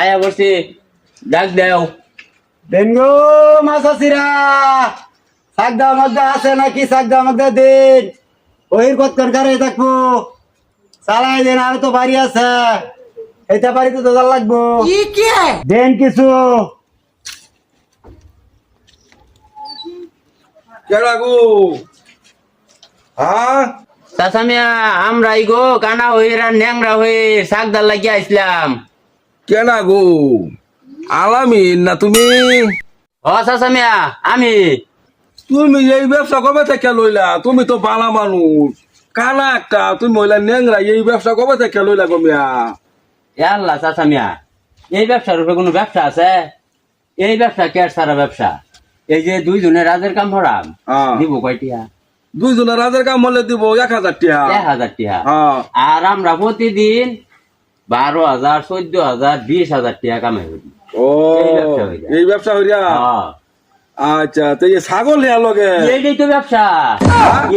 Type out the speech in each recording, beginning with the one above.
আয়া বসে ডাক দেও। দেন গো মাসাসিরা সাগদা মগদা আছে নাকি? সাগদা মগদা দিন। ওহির কতক্ষণ কারে থাকব? চালাই দেন আর তো বাড়ি আছে। এইটা বাড়িতে তো জাল লাগবো। দেন কিছু। হ্যাঁ? আমরা গো কানা হয়ে ন্যাংরা হয়ে শাকদার লাগিয়ে আসলাম। কেডা গো? আলামিন না তুমি? ও আমি। তুমি এই ব্যবসা কবে থেকে লইলা? তুমি তো বালা মানুষ। কানা একটা তুমি মহিলা নেংরা এই ব্যবসা কবে থেকে লইলা গমিয়া এ আল্লাহ চাচামিয়া এই ব্যবসার উপরে কোনো ব্যবসা আছে? এই ব্যবসা কে সারা ব্যবসা? এই যে দুইজনে রাজের কাম ভরাম হ্যাঁ। দিব কয়টিয়া? দুইজনের রাজের কাম হলে দিব এক হাজার টিয়া। এক হাজার টিয়া। হ্যাঁ। আর আমরা প্রতিদিন বারো হাজার চোদ্দ হাজার বিশ হাজার টাকা কামাই করি। ও এই ব্যবসা হইয়া। হ্যাঁ। আচ্ছা তো এই ছাগল নেওয়ার লগে? এইটাই তো ব্যবসা।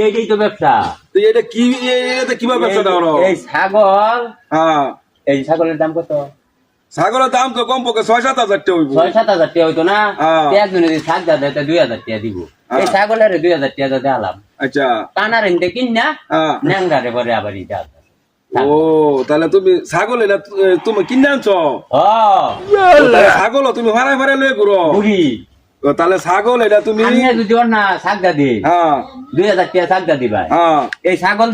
এইটাই তো ব্যবসা। তো এটা কি এটা কীভাবে ব্যবসাটা হলো? এই ছাগল হ্যাঁ। এই ছাগলের দাম কত? ছাগলের দাম তো কম পক্ষে ছয় সাত হাজার টাকা হইব। ছয় সাত হাজার টাকা হইতো না? হ্যাঁ। একজনে যদি শাক দাদা তা দুই হাজার টাকা দিব। এই ছাগলের দুই হাজার টাকা দেখালাম আচ্ছা। কানার কিন না হ্যাঁ। ন্যাংরারে পরে আবার ইটা ও তাহলে তুমি ছাগল এটা তুমি কিনে আনছো? ছাগল তুমি ভাড়ায় ভাড়ায় লয়ে ঘুরো। তাহলে ছাগল এটা তুমি আমি যদি ওর না শাক দাদি হ্যাঁ। দুই হাজার টাকা শাক দাদি ভাই হ্যাঁ। এই ছাগল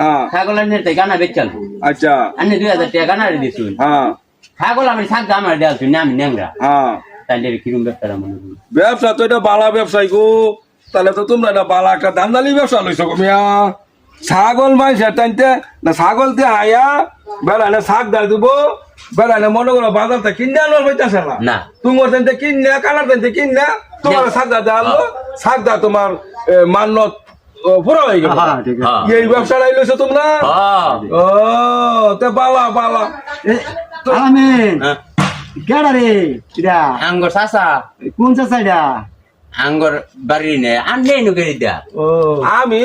হ্যাঁ। গানা বেচাল আচ্ছা। আমি দুই হাজার টাকা গানারে দিছুন। হ্যাঁ। ছাগল আমি শাক আমার দেওয়া না আমি হ্যাঁ। তাহলে কিরম ব্যবসাটা মনে ব্যবসা তো এটা বালা ব্যবসায়ী গো। তাহলে তো তোমরা এটা বালা একটা ধান্দালি ব্যবসা লইছো মিয়া। ছাগল মাইসে টানতে না ছাগল দিয়ে আয়া বেড়ানে শাক দা দিব বেড়ানে মনে করো বাজার থেকে কিনে আনো হইতেছে না। না। তোমার তেনতে কিনে কানার তেনতে কিনে তোমার শাক দা আনলো শাক দা তোমার ও, পুরা হয়ে গেল। হ্যাঁ ঠিক আছে। হ্যাঁ। এই ব্যবসাটাই লইছো তোমরা? হ্যাঁ। ও তে বালা বালা। এ, আলামিন হ্যাঁ। কেডা রে? কিরা আঙ্গর চাষা কোন চাষাইডা আঙ্গর বাড়ি নে আনলে নুকে দিয়া ও। আমি?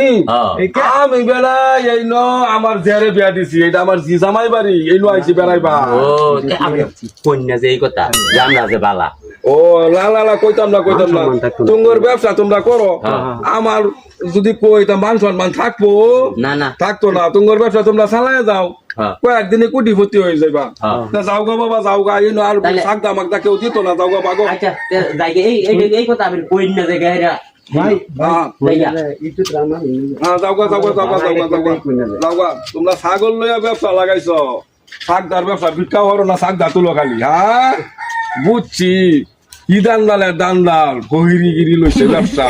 আমি বেলা এই ন আমার জেরে বিয়া দিছি এটা আমার জি জামাই বাড়ি এই নো আইছি বেড়াইবা। ও আমি কন্যা যে এই কথা জানলা যে বালা। ও লা লা লা কইতাম না কইতাম না। তুঙ্গর ব্যবসা তোমরা করো। আমার যদি কইতাম মান সম্মান থাকব। না না। থাকতো না তুঙ্গর ব্যবসা তোমরা চালায় যাও। কয়েকদিনে কোটিপতি হয়ে যাইবা। হ্যাঁ। তা যাও গা বাবা যাও গা এই নো আর তাহলে- শাক দামাক দা কেউ দিত না যাও গা বাগো আচ্ছা এই কথা আমি কন্যা যে গায়রা ভাই হ্যাঁ হ্যাঁ তোমরা ছাগল লইয়া ব্যবসা লাগাইছ। শাকদার ব্যবসা ভিক্ষা হরো না শাকদা তুলো খালি। হ্যাঁ? বুঝছি। কি দান্দালের দান্দাল গহিরি গিরি লইছে ব্যবসা।